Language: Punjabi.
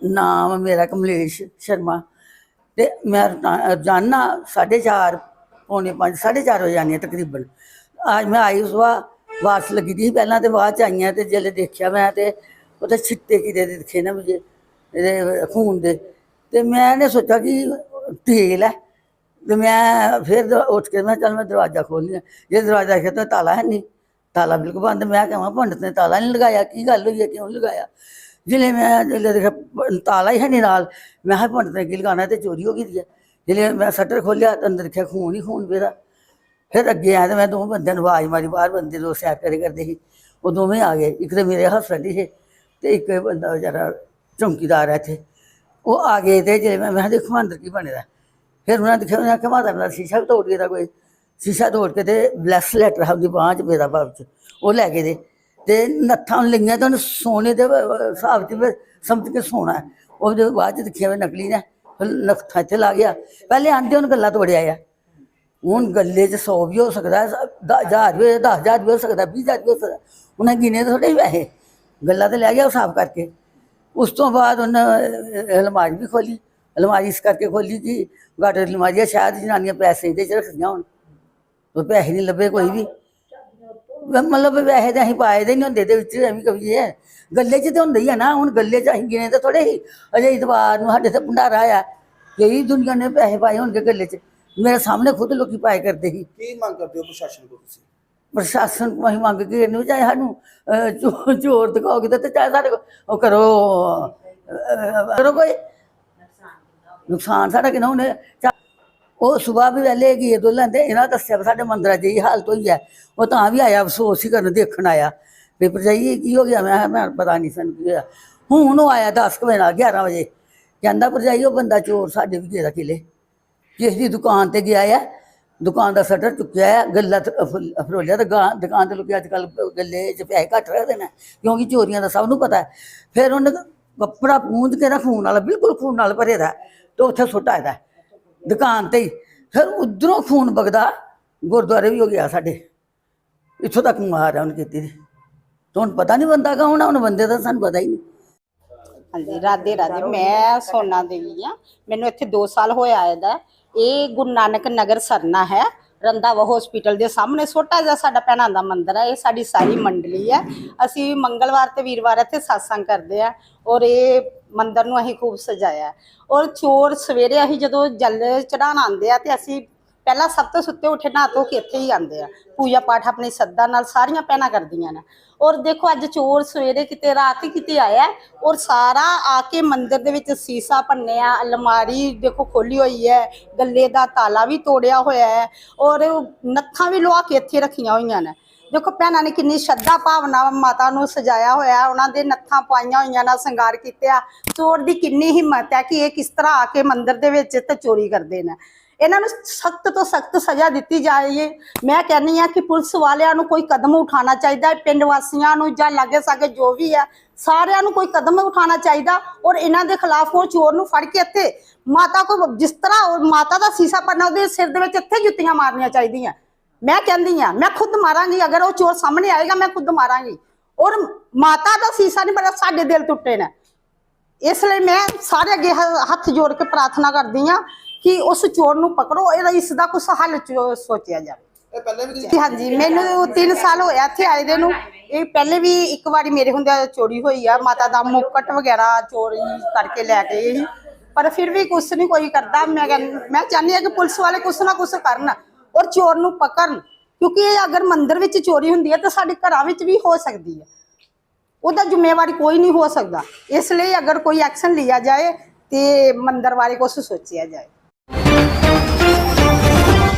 ਨਾਮ ਮੇਰਾ ਕਮਲੇਸ਼ ਸ਼ਰਮਾ। ਤੇ ਮੈਂ ਜਾਣਾ 4:30 ਪੌਣੇ 5 4:30 ਵਜੇ ਜਾਣੀ ਤਕਰੀਬਨ। ਅੱਜ ਮੈਂ ਆਈ ਉਸ ਵਾ ਵਾਸ ਲੱਗੀ ਦੀ ਪਹਿਲਾਂ ਤੇ ਬਾਅਦ ਚ ਆਈਆਂ ਤੇ ਜਦੋਂ ਦੇਖਿਆ ਮੈਂ ਤੇ ਉਹਦੇ ਛਿੱਟੇ ਕਿਦੇ ਦੇ ਦਿਖੇ ਨਾ ਮੁਝੇ ਇਹਦੇ ਖੂਨ ਦੇ। ਤੇ ਮੈਂ ਨੇ ਸੋਚਿਆ ਕਿ ਤੇਲ ਹੈ। ਤੇ ਮੈਂ ਫਿਰ ਉੱਠ ਕੇ ਮੈਂ ਚੱਲ ਮੈਂ ਦਰਵਾਜ਼ਾ ਖੋਲ੍ਹਿਆ ਜੇ ਦਰਵਾਜ਼ਾ ਖੋਲ੍ਹਿਆ ਤਾਂ ਤਾਲਾ ਹੈ ਨਹੀਂ ਤਾਲਾ ਬਿਲਕੁਲ ਬੰਦ। ਮੈਂ ਕਹਾਂ ਪੰਡਤ ਨੇ ਤਾਲਾ ਨਹੀਂ ਲਗਾਇਆ, ਕੀ ਗੱਲ ਹੋਈ ਹੈ, ਕਿਉਂ ਨੀ ਲਗਾਇਆ? ਜਿਲੇ ਮੈਂ ਜਿਲੇ ਦੇਖਿਆ ਤਾਲਾ ਹੀ ਹੈ ਨਹੀਂ ਨਾਲ, ਮੈਂ ਹਾਂ ਪੰਡਤ ਨੇ ਕੀ ਲਗਾਉਣਾ ਤੇ ਚੋਰੀ ਹੋ ਗਈ ਦੀ ਜਿਲੇ ਮੈਂ ਸ਼ਟਰ ਖੋਲਿਆ ਤਾਂ ਅੰਦਰ ਦੇਖਿਆ ਖੂਨ ਹੀ ਖੂਨ ਮੇਰਾ ਫਿਰ ਅੱਗੇ ਆਇਆ ਤੇ ਮੈਂ ਦੋ ਬੰਦਿਆਂ ਨੂੰ ਆਵਾਜ਼ ਮਾਰੀ, ਬਾਹਰ ਬੰਦੇ ਦੋ ਸੈਰ ਕਰੇ ਕਰਦੇ ਸੀ, ਉਹ ਦੋਵੇਂ ਆ ਗਏ। ਇੱਕ ਤੇ ਮੇਰੇ ਹਸਬੰਡ ਸੀ ਤੇ ਇੱਕ ਬੰਦਾ ਜਿਹੜਾ ਚੌਂਕੀਦਾਰ ਹੈ ਇੱਥੇ। ਉਹ ਆ ਗਏ ਤੇ ਜੇ ਮੈਂ ਮੈਂ ਕਿਹਾ ਦੇਖੋ ਅੰਦਰ ਕੀ ਬਣੇਦਾ ਫਿਰ ਉਹਨਾਂ ਦੇਖਿਆ, ਉਹਨਾਂ ਕਿਹਾ ਮਾਤਾ ਦਾ ਸ਼ੀਸ਼ਾ ਵੀ ਤੋੜ ਗਿਆ ਦਾ ਕੋਈ। ਸ਼ੀਸ਼ਾ ਤੋੜ ਕੇ ਤੇ ਬਲੈਸ ਲੈਟਰ ਹੈ ਉਹਦੀ ਬਾਂਹ 'ਚ ਮੇਰਾ ਬਾਪ 'ਚ। ਉਹ ਲੈ ਕੇ ਦੇ ਤੇ ਨੱਥਾਂ ਲਈਆਂ ਤਾਂ ਉਹਨੂੰ ਸੋਨੇ ਦੇ ਹਿਸਾਬ 'ਚ ਫਿਰ ਸਮਝ ਕੇ ਸੋਨਾ ਉਹ ਜਦੋਂ ਬਾਅਦ 'ਚ ਦੇਖਿਆ ਵੀ ਨਕਲੀ ਨੇ ਫਿਰ ਨੱਥਾਂ 'ਤੇ ਲਾ ਗਿਆ। ਪਹਿਲੇ ਆਂਦੇ ਉਹਨੂੰ ਗੱਲਾਂ ਤੋੜਿਆ ਆ। ਹੁਣ ਗੱਲੇ 'ਚ 100 ਵੀ ਹੋ ਸਕਦਾ 1000 ਵੀ 10000 ਵੀ ਹੋ ਸਕਦਾ 20000 ਵੀ ਹੋ ਸਕਦਾ। ਉਹਨਾਂ ਗਿਣੇ ਥੋੜੇ ਹੀ ਪੈਸੇ। ਗੱਲਾਂ ਤੇ ਲੈ ਗਿਆ ਉਹ ਸਾਫ਼ ਕਰਕੇ। ਉਸ ਤੋਂ ਬਾਅਦ ਉਹਨਾਂ ਅਹ, ਅਲਮਾਰੀ ਵੀ ਖੋਲੀ। ਅਲਮਾਰੀ ਇਸ ਕਰਕੇ ਖੋਲੀ ਕਿ ਗਾਟਰ ਅਲਮਾਰੀਆਂ ਸ਼ਾਇਦ ਜਨਾਨੀਆਂ ਪੈਸੇ ਇਹਦੇ 'ਚ ਰੱਖਦੀਆਂ ਹੋਣ। ਉਹ ਪੈਸੇ ਨਹੀਂ ਲੱਭੇ ਕੋਈ ਵੀ। ਮਤਲਬ ਪੈਸੇ ਤਾਂ ਅਸੀਂ ਪਾਏ ਦੇ ਨਹੀਂ ਹੁੰਦੇ ਦੇ ਵਿੱਚ ਐਵੇਂ ਕਹੀਏ ਗੱਲੇ 'ਚ ਤੇ ਹੁੰਦੇ ਹੀ ਆ ਨਾ ਹੁਣ ਗੱਲੇ 'ਚ ਅਸੀਂ ਗਿਣੇ ਤਾਂ ਥੋੜੇ ਹੀ। ਅਜੇ ਇਤਵਾਰ ਨੂੰ ਸਾਡੇ ਤੇ ਭੰਡਾਰਾ ਆ। ਕਈ ਦੁਨੀਆ ਨੇ ਪੈਸੇ ਪਾਏ ਹੋਣਗੇ ਗੱਲੇ 'ਚ ਮੇਰੇ ਸਾਹਮਣੇ ਖੁਦ ਲੋਕੀ ਪਾਏ ਕਰਦੇ ਸੀ। ਕੀ ਮੰਗ ਕਰਦੇ ਹੋ ਪ੍ਰਸ਼ਾਸਨ ਕੋਲ ਤੁਸੀਂ? ਪ੍ਰਸ਼ਾਸਨ ਕੋਲ ਅਸੀਂ ਮੰਗ ਕੇ ਇਹਨੂੰ ਚਾਹੇ ਸਾਨੂੰ ਚੋ- ਚੋਰ ਦਿਖਾਓਗੇ ਤਾਂ ਚਾਹੇ ਸਾਡੇ ਕੋਲ ਉਹ ਕਰੋ ਕਰੋ ਕੋਈ। ਨੁਕਸਾਨ ਸਾਡਾ ਕਿਨਾਂ ਉਹਨੇ ਉਹ ਸਵੇਰ ਵੀ ਵੇਲੇ ਗਏ ਦੁਲਹਨ ਤੇ ਇਹਨਾਂ ਦੱਸਿਆ ਵੀ ਸਾਡੇ ਮੰਦਰਾਂ 'ਚ ਇਹ ਹਾਲਤ ਹੋਈ ਹੈ। ਉਹ ਤਾਂ ਵੀ ਆਇਆ, ਅਫਸੋਸ ਹੀ ਕਰਨ ਦੇਖਣ ਆਇਆ। ਵੀ ਭਰਜਾਈ ਕੀ ਹੋ ਗਿਆ? ਮੈਂ ਕਿਹਾ, ਮੈਂ ਪਤਾ ਨਹੀਂ ਸਾਨੂੰ ਕੀ ਹੋਇਆ। ਹੁਣ ਉਹ ਆਇਆ 10 ਕੁ ਵਜੇ ਨਾਲ 11 ਵਜੇ। ਕਹਿੰਦਾ, ਭਰਜਾਈ, ਉਹ ਬੰਦਾ ਚੋਰ ਸਾਡੇ ਵੀ ਗਿਆ ਕਿਲੇ। ਕਿਸ ਦੀ ਦੁਕਾਨ ਤੇ ਗਿਆ ਆ, ਦੁਕਾਨ ਦਾ ਸ਼ਟਰ ਚੁੱਕਿਆ ਹੈ ਗੱਲਾ ਫਰੋਲਿਆ ਤਾਂ ਗਾਂ, ਦੁਕਾਨ ਤੇ ਲੋਕੀ ਅੱਜ ਕੱਲ ਗੱਲੇ 'ਚ ਪੈਸੇ ਘੱਟ ਰੱਖਦੇ ਨੇ, ਕਿਉਂਕਿ ਚੋਰੀਆਂ ਦਾ ਸਭ ਨੂੰ ਪਤਾ ਹੈ। ਫਿਰ ਉਹਨੇ ਕੱਪੜਾ ਪੂੰਝ ਕੇ ਨਾ ਖੂਨ ਨਾਲ, ਬਿਲਕੁਲ ਖੂਨ ਨਾਲ ਭਰੇ ਦਾ, ਤੇ ਉੱਥੇ ਸੁੱਟਾ ਇਹਦਾ ਦੁਕਾਨ ਤੇ ਹੀ। ਫਿਰ ਉਧਰੋਂ ਖੂਨ ਵਗਦਾ, ਗੁਰਦੁਆਰੇ ਵੀ ਹੋ ਗਿਆ ਸਾਡੇ। ਇੱਥੋਂ ਤੱਕ ਮਾਰ ਆ ਉਹਨੇ ਕੀਤੀ ਦੀ। ਤੁਹਾਨੂੰ ਪਤਾ ਨਹੀਂ ਬੰਦਾ ਕੌਣ ਆ, ਹੁਣ ਬੰਦੇ ਦਾ ਸਾਨੂੰ ਪਤਾ ਹੀ ਨਹੀਂ ਹਾਂਜੀ, ਰਾਧੇ ਰਾਧੇ, ਮੈਂ ਸੋਨਾ ਦੇਵੀ ਆ। ਮੈਨੂੰ ਇੱਥੇ 2 ਸਾਲ ਹੋਇਆ ਇਹਦਾ। ਇਹ ਗੁਰੂ ਨਾਨਕ ਨਗਰ ਸਰਨਾ ਹੈ। ਰੰਧਾਵਾ ਹਸਪੀਟਲ ਦੇ ਸਾਹਮਣੇ ਛੋਟਾ ਜਿਹਾ ਸਾਡਾ ਭੈਣਾਂ ਦਾ ਮੰਦਿਰ ਹੈ ਇਹ ਸਾਡੀ ਸਾਰੀ ਮੰਡਲੀ ਹੈ ਅਸੀਂ ਮੰਗਲਵਾਰ ਤੇ ਵੀਰਵਾਰ ਇੱਥੇ satsang ਕਰਦੇ ਆ ਔਰ ਇਹ ਮੰਦਿਰ ਨੂੰ ਅਸੀਂ ਖੂਬ ਸਜਾਇਆ। ਔਰ ਚੋਰ ਸਵੇਰੇ ਅਸੀਂ ਜਦੋਂ ਜਲ ਚੜਾਉਣ ਆਉਂਦੇ ਆ ਤੇ ਅਸੀਂ ਪਹਿਲਾਂ ਸਭ ਤੋਂ ਸੁੱਤੇ ਉੱਠੇ ਨਹਾ ਧੋ ਕੇ ਇੱਥੇ ਹੀ ਆਉਂਦੇ ਆ। ਪੂਜਾ ਪਾਠ ਆਪਣੀ ਸੱਦਾ ਨਾਲ ਸਾਰੀਆਂ ਭੈਣਾਂ ਕਰਦੀਆਂ ਨੇ। ਔਰ ਦੇਖੋ, ਅੱਜ ਚੋਰ ਸਵੇਰੇ ਕਿਤੇ, ਰਾਤ ਹੀ ਕਿਤੇ ਆਇਆ ਔਰ ਸਾਰਾ ਆ ਕੇ ਮੰਦਿਰ ਦੇ ਵਿੱਚ ਸੀਸਾ ਭੰਨਿਆ, ਅਲਮਾਰੀ ਦੇਖੋ ਖੋਲੀ ਹੋਈ ਹੈ, ਗੱਲੇ ਦਾ ਤਾਲਾ ਵੀ ਤੋੜਿਆ ਹੋਇਆ ਹੈ ਔਰ ਨੱਥਾਂ ਵੀ ਲਵਾ ਕੇ ਇੱਥੇ ਰੱਖੀਆਂ ਹੋਈਆਂ ਨੇ। ਦੇਖੋ, ਭੈਣਾਂ ਨੇ ਕਿੰਨੀ ਸ਼ਰਧਾ ਭਾਵਨਾ ਮਾਤਾ ਨੂੰ ਸਜਾਇਆ ਹੋਇਆ ਉਹਨਾਂ ਦੇ ਨੱਥਾਂ ਪਾਈਆਂ ਹੋਈਆਂ ਨਾਲ ਸ਼ਿੰਗਾਰ ਕੀਤਿਆ ਚੋਰ ਦੀ ਕਿੰਨੀ ਹਿੰਮਤ ਹੈ ਕਿ ਇਹ ਕਿਸ ਤਰ੍ਹਾਂ ਆ ਕੇ ਮੰਦਿਰ ਦੇ ਵਿੱਚ ਤੇ ਚੋਰੀ ਕਰਦੇ ਨੇ। ਇਹਨਾਂ ਨੂੰ ਸਖਤ ਤੋਂ ਸਖਤ ਸਜ਼ਾ ਦਿੱਤੀ ਜਾਏ। ਮੈਂ ਕਹਿੰਨੀ ਆ ਕਿ ਪੁਲਿਸ ਵਾਲਿਆਂ ਨੂੰ ਕੋਈ ਕਦਮ ਉਠਾਉਣਾ ਚਾਹੀਦਾ ਹੈ, ਪਿੰਡ ਵਾਸੀਆਂ ਨੂੰ ਜਾਂ ਲਾਗੇ ਸਾਗੇ ਜੋ ਵੀ ਹੈ, ਸਾਰਿਆਂ ਨੂੰ ਕੋਈ ਕਦਮ ਉਠਾਉਣਾ ਚਾਹੀਦਾ ਔਰ ਇਹਨਾਂ ਦੇ ਖਿਲਾਫ ਉਹ ਚੋਰ ਨੂੰ ਫੜ ਕੇ ਇੱਥੇ ਮਾਤਾ ਕੋ ਜਿਸ ਤਰ੍ਹਾਂ ਮਾਤਾ ਦਾ ਸੀਸਾ ਪੰਨਾ ਉਹਦੇ ਸਿਰ ਦੇ ਵਿੱਚ ਇੱਥੇ ਜੁੱਤੀਆਂ ਮਾਰਨੀਆਂ ਚਾਹੀਦੀਆਂ। ਮੈਂ ਕਹਿੰਦੀ ਆ ਮੈਂ ਖੁਦ ਮਾਰਾਂਗੀ, ਅਗਰ ਉਹ ਚੋਰ ਸਾਹਮਣੇ ਆਏਗਾ ਮੈਂ ਖੁਦ ਮਾਰਾਂਗੀ। ਔਰ ਮਾਤਾ ਦਾ ਸੀਸਾ ਨਹੀਂ ਬੜਾ ਸਾਡੇ ਦਿਲ ਟੁੱਟੇ ਨੇ। ਇਸ ਲਈ ਮੈਂ ਸਾਰੇ ਅੱਗੇ ਹੱਥ ਜੋੜ ਕੇ ਪ੍ਰਾਰਥਨਾ ਕਰਦੀ ਆ ਕਿ ਉਸ ਚੋਰ ਨੂੰ ਪਕੜੋ ਇਹਦਾ ਇਸ ਦਾ ਕੁਝ ਹੱਲ ਚੋ- ਸੋਚਿਆ ਜਾਵੇ। ਇਹ ਪਹਿਲੇ ਵੀ ਹਾਂਜੀ ਮੈਨੂੰ 3 ਸਾਲ ਹੋਇਆ ਇੱਥੇ ਆਏ ਦੇ ਨੂੰ। ਇਹ ਪਹਿਲੇ ਵੀ ਇੱਕ ਵਾਰੀ ਮੇਰੇ ਹੁੰਦਿਆਂ ਚੋਰੀ ਹੋਈ ਆ ਮਾਤਾ ਦਾ ਮੁਕਟ ਵਗੈਰਾ ਚੋਰੀ ਕਰਕੇ ਲੈ ਗਏ ਸੀ। ਪਰ ਫਿਰ ਵੀ ਕੁਛ ਨਹੀਂ ਕੋਈ ਕਰਦਾ। ਮੈਂ ਮੈਂ ਚਾਹੁੰਦੀ ਆ ਕਿ ਪੁਲਿਸ ਵਾਲੇ ਕੁਛ ਨਾ ਕੁਛ ਕਰਨ ਔਰ ਚੋਰ ਨੂੰ ਪਕੜਨ। ਕਿਉਂਕਿ ਇਹ ਅਗਰ ਮੰਦਿਰ ਵਿੱਚ ਚੋਰੀ ਹੁੰਦੀ ਹੈ ਤਾਂ ਸਾਡੇ ਘਰਾਂ ਵਿੱਚ ਵੀ ਹੋ ਸਕਦੀ ਹੈ। ਉਹਦਾ ਜ਼ਿੰਮੇਵਾਰੀ ਕੋਈ ਨਹੀਂ ਹੋ ਸਕਦਾ। ਇਸ ਲਈ ਅਗਰ ਕੋਈ ਐਕਸ਼ਨ ਲਿਆ ਜਾਏ ਤੇ ਮੰਦਿਰ ਬਾਰੇ ਕੁਛ ਸੋਚਿਆ ਜਾਏ।